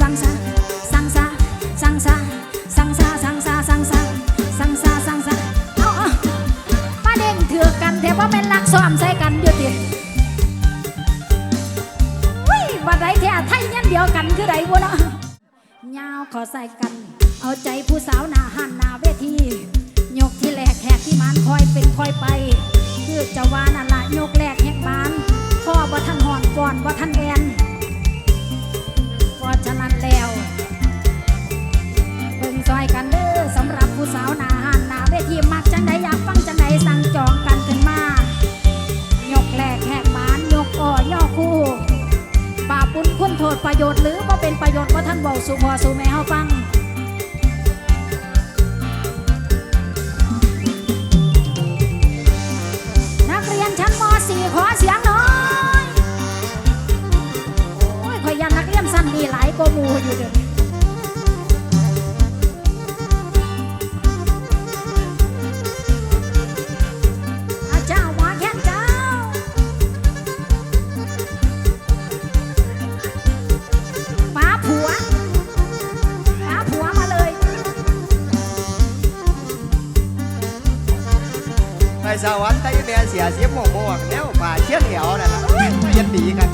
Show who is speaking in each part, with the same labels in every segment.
Speaker 1: สังสาสังสาสังสาสังสาสังสาสังสาสังสาสังสาเอาเอามาเด้งเถือกกันแต่ว่าเป็นลักซ้อมใส่กันอยู่ติวิบัดใดแท้ไทยยันเดียวกันคือใดวะเนาะยาวขอใส่กัน เอาใจผู้สาวหน้าหันหน้าเวทียกที่แรกแหกที่มันคอยเป็นคอยไปคือจะวานั่นละยกแรกแหกบานพ่อบ่ทันหอนก่อนบ่ทัน บุญคุณโทษประโยชน์หรือว่าเป็นประโยชน์ว่าท่านบอกสู่พ่อสู่แม่เฮาฟังนักเรียนชั้นม .4 ขอเสียงหน่อยโอ้ยขอยยันนักเรียนสั้นดีหลายกว่าหมูอยู่เด้อ
Speaker 2: ไปสวรรค์ไต้แม่เสียเสียหมวกหมวกแนวป่าเชี่ยเหลียวนั่นน่ะไม่ยันดีกัน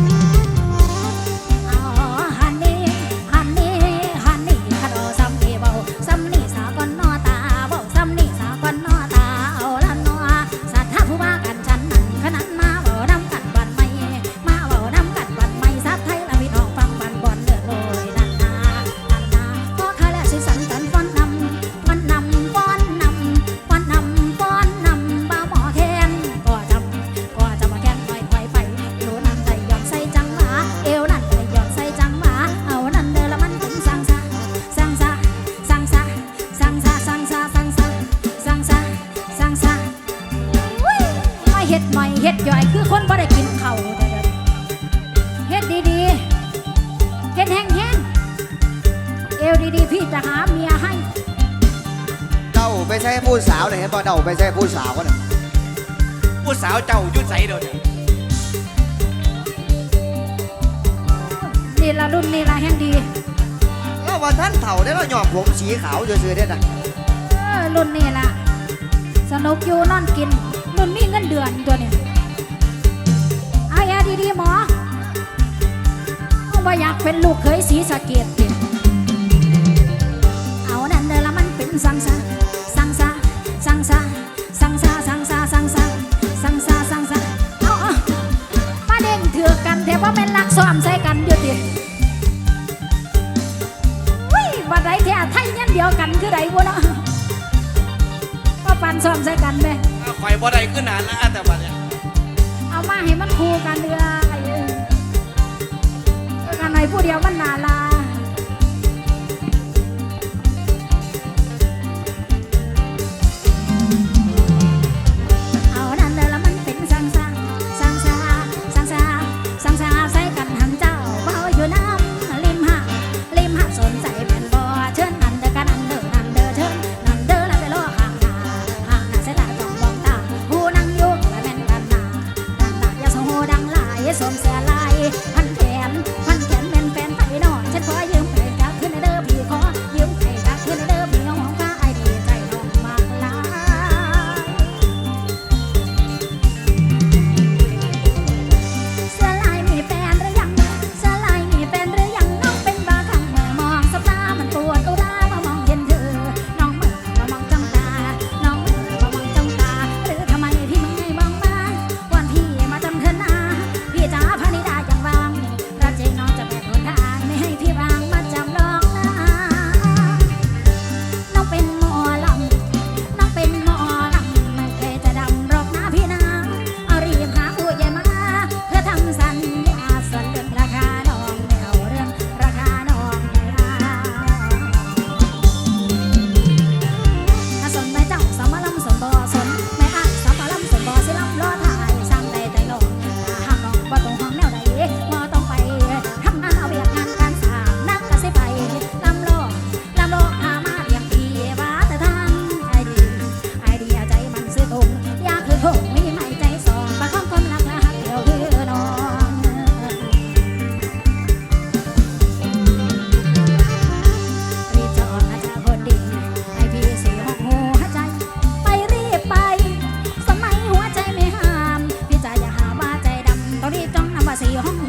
Speaker 1: ดีๆ พี่จะหาเมียให้
Speaker 2: เจ้าไปใช้ผู้สาวเลยเห็นป่ะเจ้าไปใช้ผู้สาวกันน่ะ
Speaker 3: ผู้สาวเจ้าอยุ่ใสเดี๋ยวนี้
Speaker 1: นี่ละรุ่นนี่ละแห่งดี
Speaker 2: แล้ววันท่านเถ่าได้เราหยอมผมสีขาวซื่อๆได้น่ะ
Speaker 1: เออรุ่นนี่ละสนุกอยู่นอนกิน รุ่นมีเงินเดือนตัวเนี่ยเอายาดีๆหมอเอาว่าอยากเป็นลูกเคยสีสะเกด งสาสังสาสังสาสังสาเอาเอามาเด้งเถือกกันแต่ว่าเป็นลักซ้อมใส่กันอยู่ติวิบัดใดแท้ไทยยันเดียวกันคือใดวะเนาะว่าปันซ้อมใส่กันไหม
Speaker 3: อ้าวข่อยบ่ได้ขึ้นนานแล้วแต่บัดเนี่ย
Speaker 1: เอามาให้มันคู่กันเดือไอ้เอ้ยเออกันไหนผู้เดียวมันนาลา sẽ là seguir.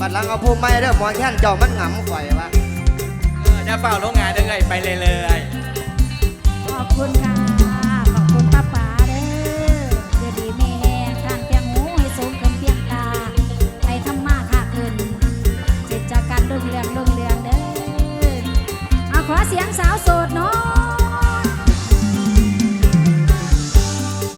Speaker 1: บัดหลั
Speaker 2: งเอาผู้ไม่เด้อหมอแค้นเจ้ามันหงำข่อยวะ
Speaker 3: เออจะเฝ้าโรงงานเด้อเอ้ยไปเลยเลย
Speaker 1: ขอบคุณค่ะ